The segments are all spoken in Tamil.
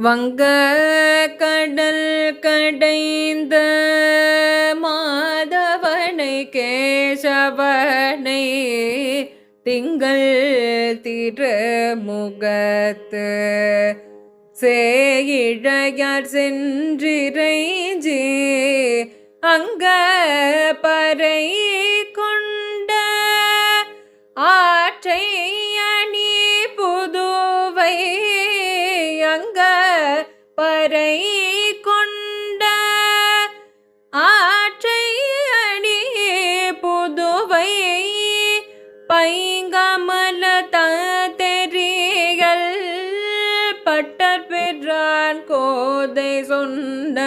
வங்க கடல் கடைந்த மாதவனை கேசவனை திங்கள் திரு முகத்து சேயிழையார் சென்றிரைஞ்சி அங்க பறை கொண்ட ஆற்றை அணி புதுவை அங்க பறை கொண்ட ஆற்றை அடி புதுவை பைங்கமல தெரியல் பட்டர் பெற்றான் கோதை சொன்ன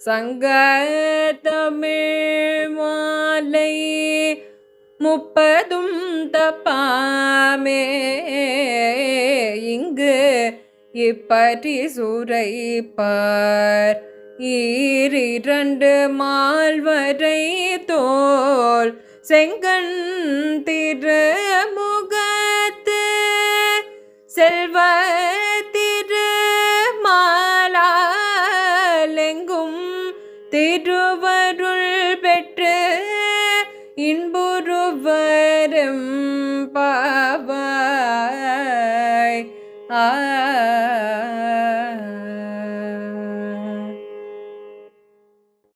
சங்க தமிழ் மாலை முப்பதும் தப்பாமே இப்பரி சுரைப்பார் ஈரிரண்டு மால்வரை தோல் செங்கண் திருமுகத்து செல்வ திரு திருமாலெங்கும் திருவருள் பெற்று இன்புருவரும் ಆ